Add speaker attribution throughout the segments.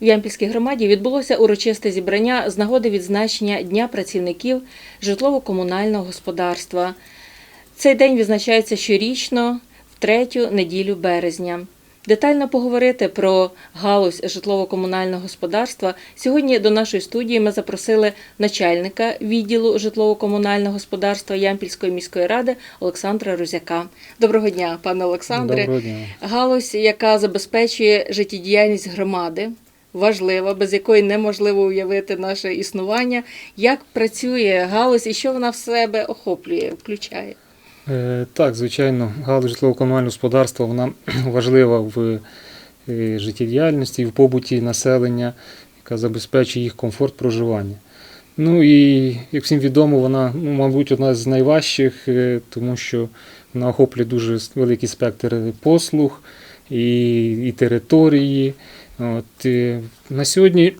Speaker 1: В Ямпільській громаді відбулося урочисте зібрання з нагоди відзначення Дня працівників житлово-комунального господарства. Цей день відзначається щорічно в третю неділю березня. Детально поговорити про галузь житлово-комунального господарства сьогодні до нашої студії ми запросили начальника відділу житлово-комунального господарства Ямпільської міської ради Олександра Розяка. Доброго дня, пане Олександре.
Speaker 2: Доброго дня.
Speaker 1: Галузь, яка забезпечує життєдіяльність громади, важлива, без якої неможливо уявити наше існування. Як працює галузь і що вона в себе охоплює, включає?
Speaker 2: Е, Так, звичайно, галузь житлово-комунального господарства вона важлива в е, життєдіяльності в побуті населення, яка забезпечує їх комфорт проживання. Ну і як всім відомо, вона, ну, мабуть, одна з найважчих, е, тому що вона охоплює дуже великий спектр послуг і, і території. От, е, на сьогодні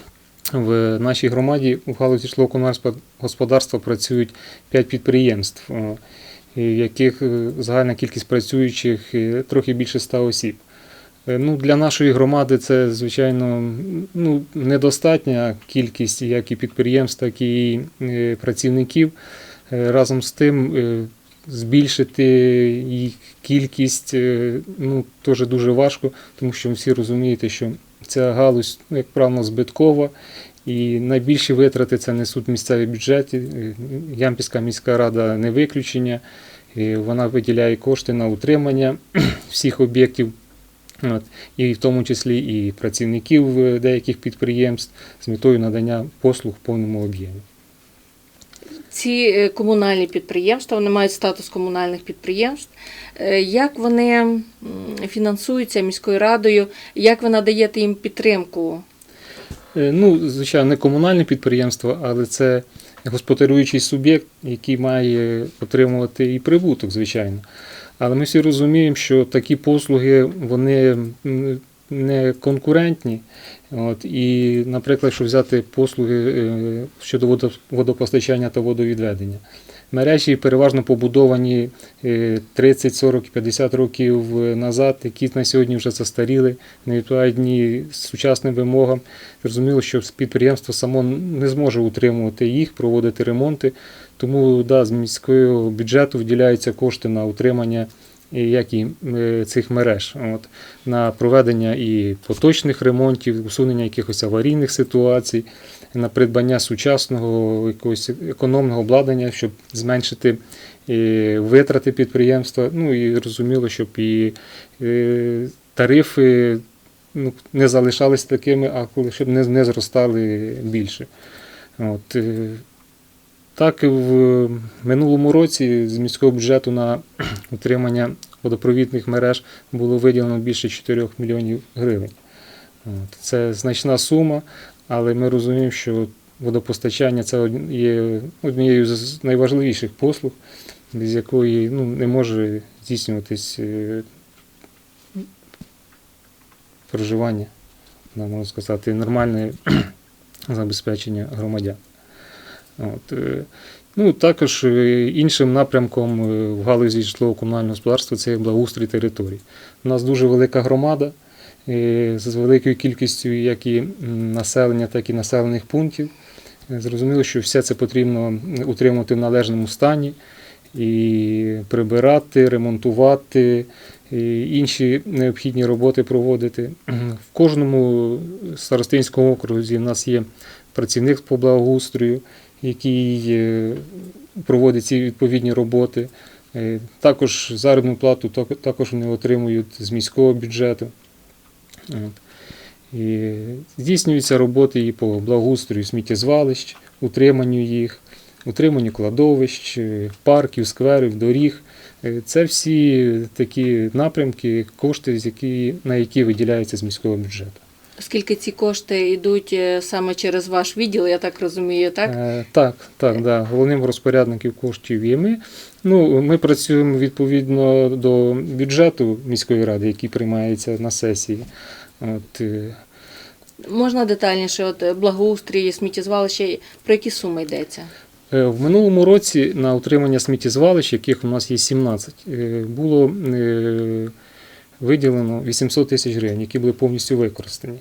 Speaker 2: в нашій громаді в галузі житлово-комунального господарства працюють 5 підприємств. В яких е, загальна кількість працюючих е, трохи більше 100 осіб. Е, Ну, для нашої громади це, звичайно, ну, недостатня кількість як і підприємств, так і працівників. Разом з тим, збільшити їх кількість е, ну, теж дуже важко, тому що всі розумієте, що ця галузь, ну, як правило, збиткова. І найбільші витрати це несуть місцеві бюджети. Е, Ямпільська міська рада не виключення. І Вона виділяє кошти на утримання всіх об'єктів, і в тому числі і працівників е, деяких підприємств з метою надання послуг в повному об'ємі.
Speaker 1: Ці е, комунальні підприємства, вони мають статус комунальних підприємств. Е, Як вони фінансуються міською радою, як ви надаєте їм підтримку?
Speaker 2: Е, Ну, звичайно, не комунальне підприємство, але це господарюючий суб'єкт, який має отримувати і прибуток, звичайно. Але ми всі розуміємо, що такі послуги вони не конкурентні. От, і, наприклад, якщо взяти послуги е, щодо водопостачання та водовідведення. Мережі переважно побудовані е, 30, 40, 50 років назад, які на сьогодні вже застаріли, не відповідають ні сучасним вимогам. Зрозуміло, що підприємство само не зможе утримувати їх, проводити ремонти. Тому да, з міського бюджету виділяються кошти на утримання як і е, цих мереж, от, на проведення і поточних ремонтів, усунення якихось аварійних ситуацій, на придбання сучасного якогось економного обладнання, щоб зменшити е, витрати підприємства. Ну і розуміло, щоб і е, тарифи ну, не залишалися такими, а коли щоб не, не зростали більше. От, так, і в минулому році з міського бюджету на утримання водопровідних мереж було виділено більше 4 мільйонів гривень. Це значна сума, але ми розуміємо, що водопостачання це є однією з найважливіших послуг, без якої ну, не може здійснюватись е, проживання, можна сказати, нормальне забезпечення громадян. От, е, ну, також е, іншим напрямком е, в галузі житлово-комунального господарства це благоустрій територій. У нас дуже велика громада з великою кількістю як і населення, так і населених пунктів. Зрозуміло, що все це потрібно утримувати в належному стані і прибирати, ремонтувати, і інші необхідні роботи проводити. В кожному старостинському окрузі в нас є працівник по благоустрою, який е, проводить ці відповідні роботи. Е, Також заробітну плату також вони отримують з міського бюджету. І здійснюються роботи і по благоустрою сміттєзвалищ, утриманню їх, утриманню кладовищ, е, парків, скверів, доріг. Це всі такі напрямки, кошти, на які виділяються з міського бюджету.
Speaker 1: Оскільки ці кошти йдуть е, саме через ваш відділ, я так розумію, так?
Speaker 2: Е, Так, так, да. Головним розпорядником коштів є ми. Ну, ми працюємо відповідно до бюджету міської ради, який приймається на сесії. От, е,
Speaker 1: Можна детальніше, от е, благоустрій, сміттєзвалище, про які суми йдеться?
Speaker 2: Е, В минулому році на утримання сміттєзвалищ, яких у нас є 17, е, було е, виділено 800 тисяч гривень, які були повністю використані.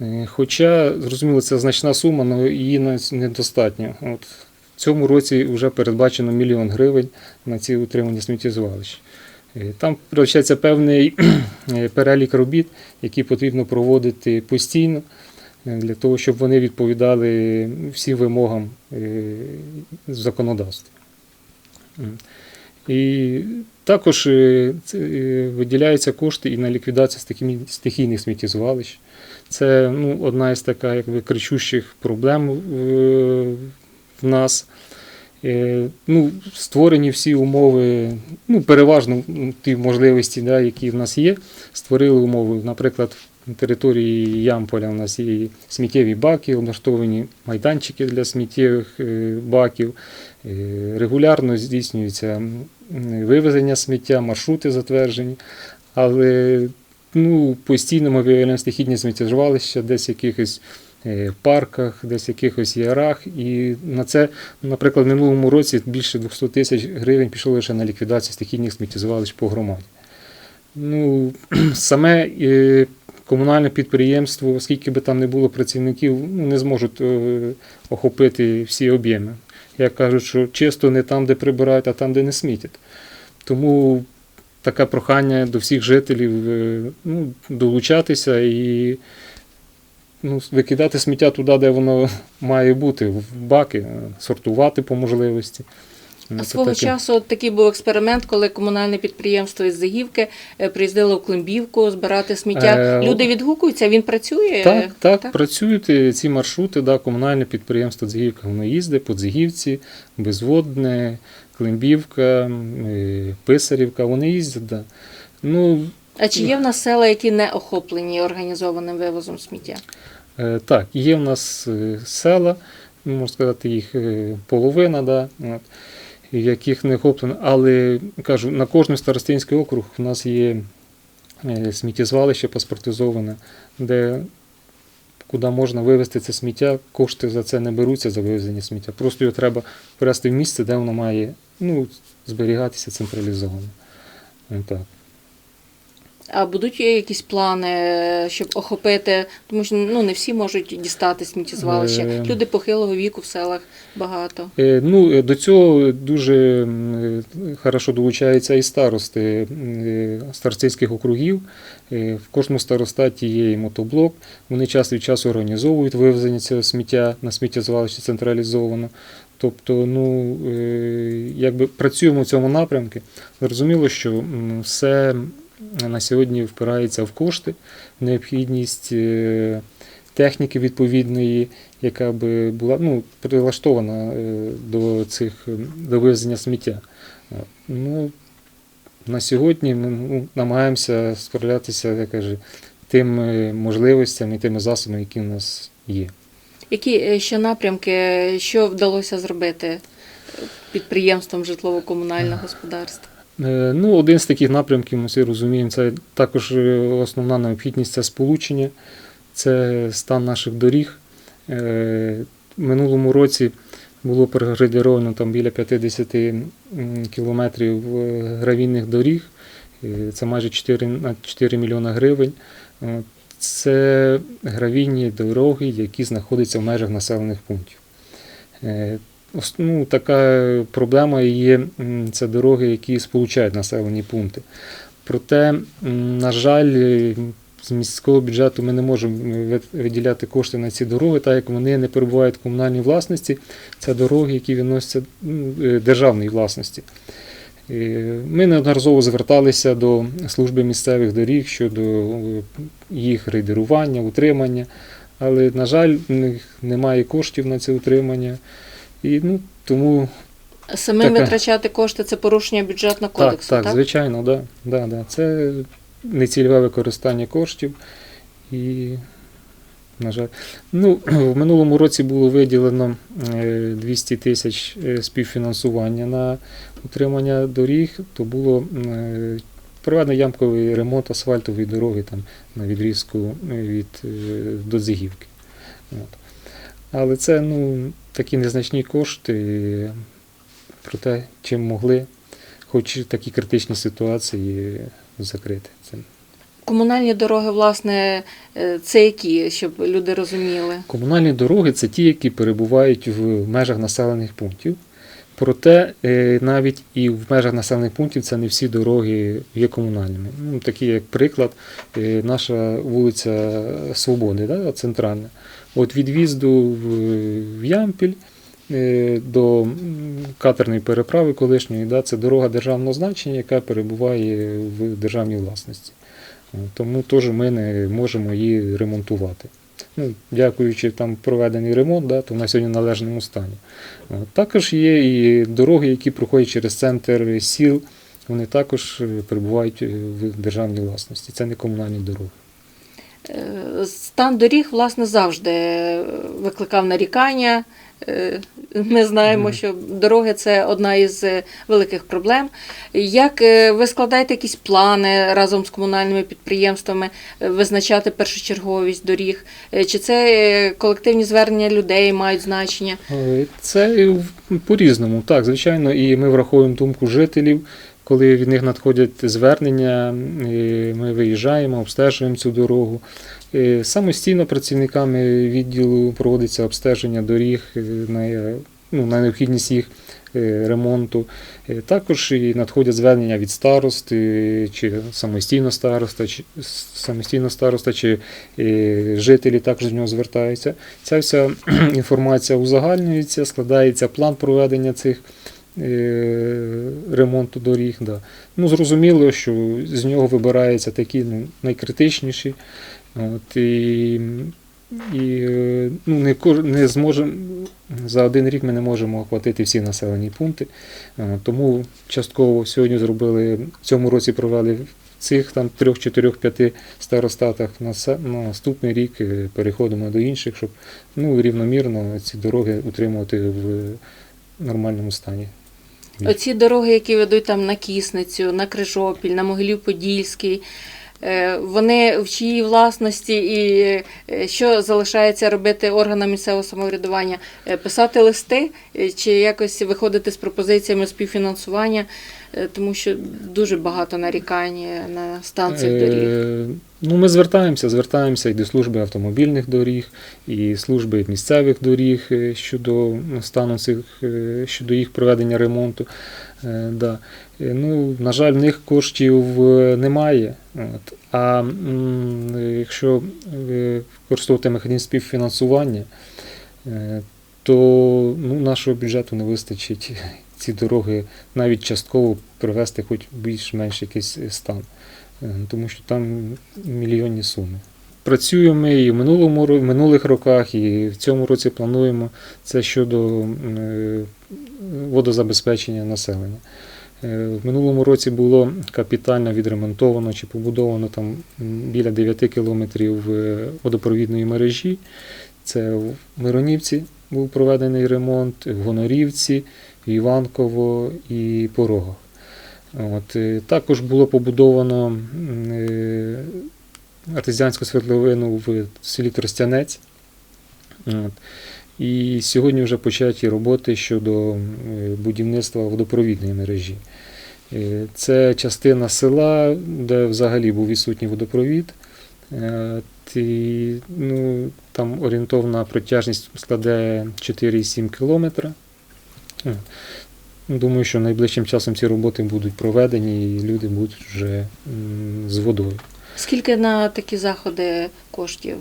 Speaker 2: Е, Хоча, зрозуміло, це значна сума, але її недостатньо. От в цьому році вже передбачено мільйон гривень на ці утримання сміттєзвалищ. Е, Там передбачається певний е, перелік робіт, які потрібно проводити постійно для того, щоб вони відповідали всім вимогам законодавства. І також е, е, виділяються кошти і на ліквідацію стихійних сміттєзвалищ. Це ну, одна із така якби, кричущих проблем в, в нас. Е, Ну, створені всі умови, ну, переважно ті можливості, да, які в нас є, створили умови. Наприклад, на території Ямполя у нас є сміттєві баки, облаштовані майданчики для сміттєвих е, баків. Е, Регулярно здійснюється м, вивезення сміття, маршрути затверджені. Але ну, постійно ми виявляємо стихійні сміттєзвалища десь в якихось е, парках, десь в якихось ярах. І на це, наприклад, в минулому році більше 200 тисяч гривень пішло лише на ліквідацію стихійних сміттєзвалищ по громаді. Ну, саме е, комунальне підприємство, оскільки би там не було працівників, ну, не зможуть е, охопити всі об'єми. Як кажуть, що чисто не там, де прибирають, а там, де не смітять. Тому таке прохання до всіх жителів е, ну, долучатися і ну, викидати сміття туди, де воно має бути, в баки, е, сортувати по можливості. Ну,
Speaker 1: Свого часу такий був експеримент, коли комунальне підприємство із Загівки е, приїздило в Климбівку збирати сміття.
Speaker 2: Е,
Speaker 1: Люди відгукуються, він працює.
Speaker 2: Так, так, працюють е, ці маршрути, да, комунальне підприємство Дзигівка, воно їздить по Дзигівці, Безводне, Климбівка, Писарівка, вони їздять. Да. Ну,
Speaker 1: А чи є в нас села, які не охоплені організованим вивозом сміття?
Speaker 2: Так, є в нас села, можна сказати, їх половина, да, яких не охоплено. Але кажу, на кожний старостинський округ у нас є е, сміттєзвалище паспортизоване, де куди можна вивезти це сміття, кошти за це не беруться за вивезення сміття. Просто його треба перевести в місце, де воно має ну, зберігатися централізовано. Так.
Speaker 1: А будуть якісь плани, щоб охопити, тому що ну не всі можуть дістати сміттєзвалище. Люди похилого віку в селах багато.
Speaker 2: Е, Ну, е, до цього дуже е, хорошо долучаються і старости старостинських округів. В кожному старостаті є і мотоблок. Вони час від часу організовують вивезення цього сміття на сміттєзвалище централізовано. Тобто, ну, якби працюємо в цьому напрямку. Зрозуміло, що все на сьогодні впирається в кошти, в необхідність е, техніки відповідної, яка би була ну, прилаштована е, до цих е, до вивезення сміття. Е, Ну, на сьогодні ми ну, намагаємося справлятися я кажу, тими можливостями і тими засобами, які у нас є.
Speaker 1: Які е, ще напрямки, що вдалося зробити е, підприємством житлово-комунального господарства?
Speaker 2: Е, Ну, один з таких напрямків, ми всі розуміємо, це також е, основна необхідність це сполучення, це стан наших доріг. Е, минулому році було проградіровано там біля 50 кілометрів гравійних доріг. Це майже 4, 4 мільйона гривень. Це гравійні дороги, які знаходяться в межах населених пунктів. Ну, така проблема є це дороги, які сполучають населені пункти. Проте, на жаль, е, з міського бюджету ми не можемо виділяти кошти на ці дороги, так як вони не перебувають в комунальній власності. Це дороги, які відносяться е, державної власності. Е, Ми неодноразово зверталися до служби місцевих доріг щодо їх рейдерування, утримання, але, на жаль, немає коштів на це утримання. І ну, тому
Speaker 1: Самим
Speaker 2: Така.
Speaker 1: витрачати кошти це порушення бюджетного кодексу,
Speaker 2: так,
Speaker 1: так?
Speaker 2: звичайно, да, да, да. це нецільове використання коштів. І, на жаль, ну, в минулому році було виділено е, 200 тисяч е, співфінансування на утримання доріг, то було е, проведено ямковий ремонт асфальтової дороги там, на відрізку е, від, е, до Зигівки. От. Але це ну, такі незначні кошти, проте чим могли, хоч такі критичні ситуації закрити. Це
Speaker 1: Комунальні дороги, власне, е, це які, щоб люди розуміли?
Speaker 2: Комунальні дороги це ті, які перебувають в межах населених пунктів. Проте е, навіть і в межах населених пунктів це не всі дороги є комунальними. Ну, такі, як приклад, е, наша вулиця Свободи, да, центральна. От від в'їзду в, Ямпіль е, до катерної переправи колишньої, да, це дорога державного значення, яка перебуває в державній власності. Тому теж ми не можемо її ремонтувати. Ну, дякуючи там проведений ремонт, да, то вона сьогодні в належному стані. От, Також є і дороги, які проходять через центр сіл, вони також е, перебувають е, в державній власності. Це не комунальні дороги.
Speaker 1: Е, Стан доріг, власне, завжди е, викликав нарікання. Е, Ми знаємо, що дороги це одна із великих проблем. Як ви складаєте якісь плани разом з комунальними підприємствами визначати першочерговість доріг? Чи це колективні звернення людей мають значення?
Speaker 2: Це по-різному, так, звичайно, і ми враховуємо думку жителів. Коли від них надходять звернення, е, ми виїжджаємо, обстежуємо цю дорогу. Е, Самостійно працівниками відділу проводиться обстеження доріг е, на, ну, на необхідність їх е, ремонту. Е, Також і надходять звернення від старост, е, чи самостійно староста, чи самостійно староста, чи е, жителі також до нього звертаються. Ця вся інформація узагальнюється, складається план проведення цих е, ремонту доріг. Да. Ну, зрозуміло, що з нього вибираються такі ну, найкритичніші. От, і, і е, ну, не, не зможемо, за один рік ми не можемо охватити всі населені пункти. Е, Тому частково сьогодні зробили, в цьому році провели в цих там трьох, чотирьох, п'яти старостатах на на наступний рік е, переходимо до інших, щоб ну, рівномірно ці дороги утримувати в нормальному стані.
Speaker 1: Оці дороги, які ведуть там на Кісницю, на Крижопіль, на Могилів-Подільський, е, вони в чиїй власності і е, що залишається робити органам місцевого самоврядування? Е, Писати листи е, чи якось виходити з пропозиціями співфінансування, Е, тому що дуже багато нарікань е, на стан цих доріг.
Speaker 2: Е, Ну, ми звертаємося, звертаємося і до служби автомобільних доріг, і служби місцевих доріг е, щодо ну, стану цих, е, щодо їх проведення ремонту. Е, Да. Ну, на жаль, в них коштів е, немає. От. А якщо е, використовувати механізм співфінансування, е, то ну, нашого бюджету не вистачить ці дороги навіть частково привести хоч більш-менш якийсь стан. Тому що там мільйонні суми. Працюємо і в минулому в минулих роках, і в цьому році плануємо це щодо водозабезпечення населення. Е, В минулому році було капітально відремонтовано чи побудовано там біля 9 кілометрів е, водопровідної мережі. Це в Миронівці був проведений ремонт, в Гонорівці, в Іванково і Порогах. От, е, також було побудовано артезіанську свердловину в селі Тростянець. От. І сьогодні вже початі роботи щодо е, будівництва водопровідної мережі. Е, Це частина села, де взагалі був відсутній водопровід. Е, І, ну, там орієнтовна протяжність складає 4,7 кілометра. Думаю, що найближчим часом ці роботи будуть проведені і люди будуть вже з водою.
Speaker 1: Скільки на такі заходи коштів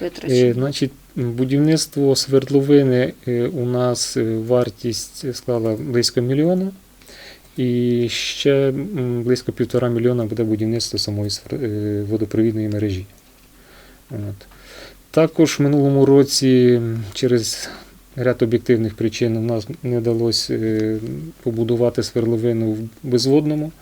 Speaker 1: витрачено?
Speaker 2: Значить, будівництво свердловини е, у нас е, вартість склала близько мільйона. І ще близько півтора мільйона буде будівництво самої е, водопровідної мережі. От. Також в минулому році через ряд об'єктивних причин у нас не вдалося побудувати свердловину в безводному.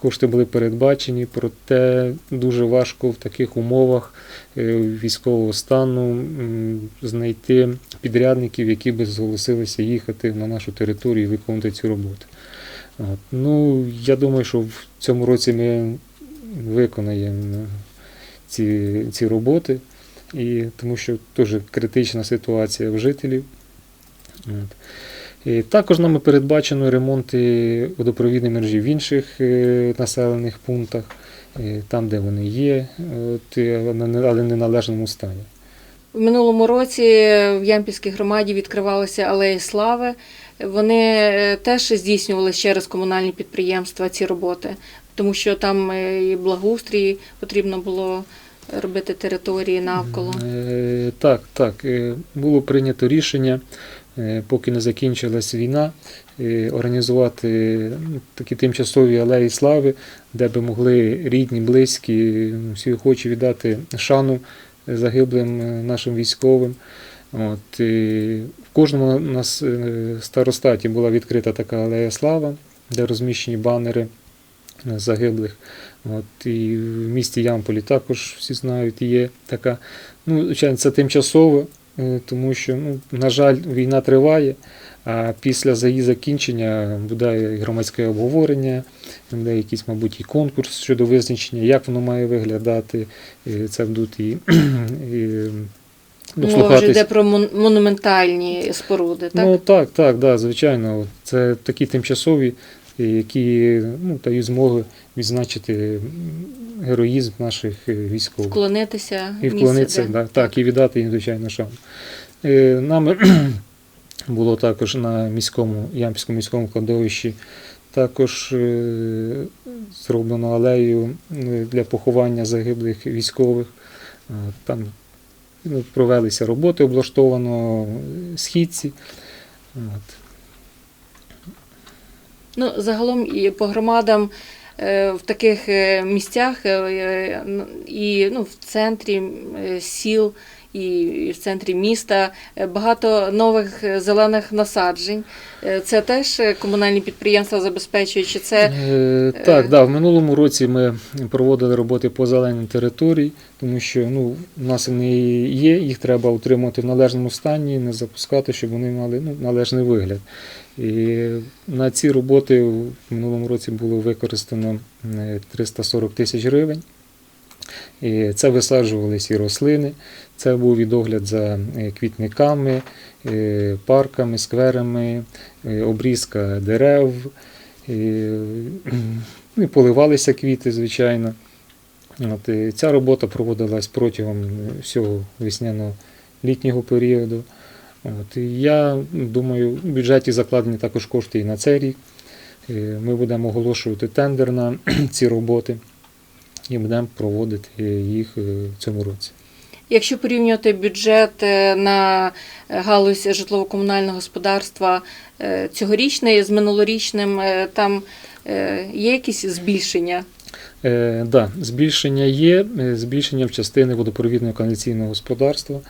Speaker 2: Кошти були передбачені, проте дуже важко в таких умовах е, військового стану знайти підрядників, які би зголосилися їхати на нашу територію і виконувати цю роботу. От. Ну, я думаю, що в цьому році ми виконаємо ці, ці роботи, і, тому що теж критична ситуація в жителів. От. І також нами передбачено ремонти водопровідної мережі в інших е, населених пунктах. е, там, де вони є, але не- в належному стані.
Speaker 1: В минулому році в Ямпільській громаді відкривалися алеї слави. Вони е, теж здійснювали через комунальні підприємства ці роботи, тому що там і благоустрій потрібно було робити території навколо.
Speaker 2: Так, так. Було прийнято рішення, поки не закінчилась війна, е, організувати ну, такі тимчасові алеї слави, де би могли рідні, близькі, всі охочі віддати шану загиблим е, нашим військовим. От, і в кожному нас е, старостаті була відкрита така алея слава, де розміщені банери е, загиблих. От, і в місті Ямполі також всі знають, є така. Ну, звичайно, це тимчасово, е, тому що, ну, на жаль, війна триває, а після за її закінчення буде громадське обговорення, буде якийсь, мабуть, і конкурс щодо визначення, як воно має виглядати. І Це будуть і, і
Speaker 1: Мова вже йде про монументальні споруди, так?
Speaker 2: Ну так, так, да, звичайно. Це такі тимчасові, е, які ну, дають змогу відзначити героїзм наших е, військових.
Speaker 1: Вклонитися
Speaker 2: І вклонитися,
Speaker 1: де-
Speaker 2: да, так, і віддати їм, звичайно, шану. Е, Нами було також на міському, Ямпільському міському кладовищі також е, зроблено алею е, для поховання загиблих військових. Е, Там ну, провелися роботи, облаштовано е, східці.
Speaker 1: Ну, загалом і по громадам е, в таких е, місцях е, і ну, в центрі сіл і в центрі міста е, багато нових е, зелених насаджень. Е, Це теж комунальні підприємства забезпечують, чи це
Speaker 2: Так, да, в минулому році ми проводили роботи по зеленій території, тому що ну, в нас вони є, їх треба утримувати в належному стані, не запускати, щоб вони мали ну, належний вигляд. І на ці роботи в минулому році було використано е, 340 тисяч гривень. І це висаджувалися і рослини, це був і догляд за е, квітниками, е, парками, скверами, е, обрізка дерев, ну, і поливалися квіти, звичайно. От, ця робота проводилась протягом всього весняного літнього періоду. От, я думаю, в бюджеті закладені також кошти і на цей рік. Ми будемо оголошувати тендер на ці роботи і будемо проводити їх е, в цьому році.
Speaker 1: Якщо порівнювати бюджет е, на е, галузь житлово-комунального господарства цьогорічний з минулорічним, там є якісь збільшення?
Speaker 2: Е, да, збільшення є, збільшення в частини водопровідного каналізаційного господарства,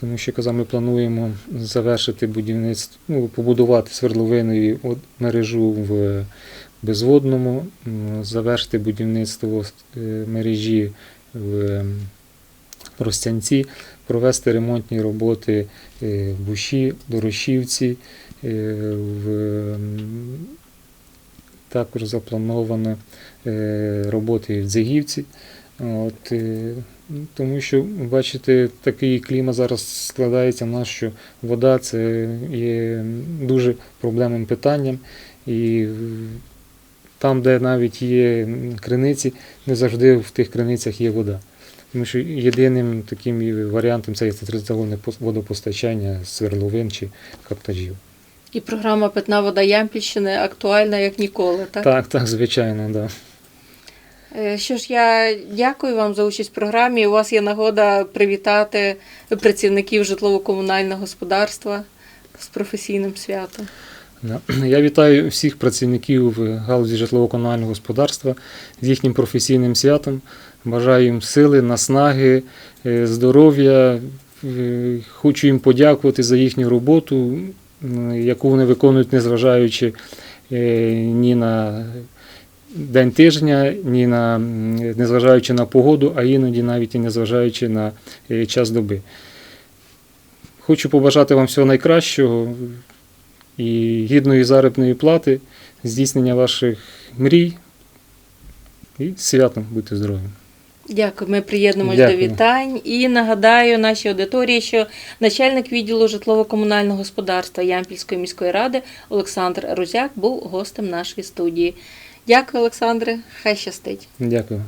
Speaker 2: тому що казав, ми плануємо завершити будівництво, ну, побудувати свердловиною мережу в безводному, завершити будівництво е, мережі в Простянці, провести ремонтні роботи е, в Буші, Дорошівці, е, також заплановано роботи в Дзигівці. От, тому що, бачите, такий клімат зараз складається в нас, що вода це є дуже проблемним питанням. І там, де навіть є криниці, не завжди в тих криницях є вода. Тому що єдиним таким варіантом це є централізоване водопостачання з свердловин чи каптажів.
Speaker 1: І програма Питна вода Ямпільщини актуальна як ніколи. Так?
Speaker 2: Так, так, звичайно, да.
Speaker 1: Е, Що ж, я дякую вам за участь в програмі. У вас є нагода привітати працівників житлово-комунального господарства з професійним святом.
Speaker 2: Я вітаю всіх працівників галузі житлово-комунального господарства з їхнім професійним святом. Бажаю їм сили, наснаги, е, здоров'я. Е, Хочу їм подякувати за їхню роботу, яку вони виконують, незважаючи е, ні на день тижня, ні на незважаючи на погоду, а іноді навіть і незважаючи на час доби. Хочу побажати вам всього найкращого і гідної заробітної плати, здійснення ваших мрій і святом будьте здорові.
Speaker 1: Дякую, ми приєднуємось
Speaker 2: Дякую.
Speaker 1: до вітань. І нагадаю нашій аудиторії, що начальник відділу житлово-комунального господарства Ямпільської міської ради Олександр Рузяк був гостем нашої студії. Дякую, Олександре. Хай щастить.
Speaker 2: Дякую.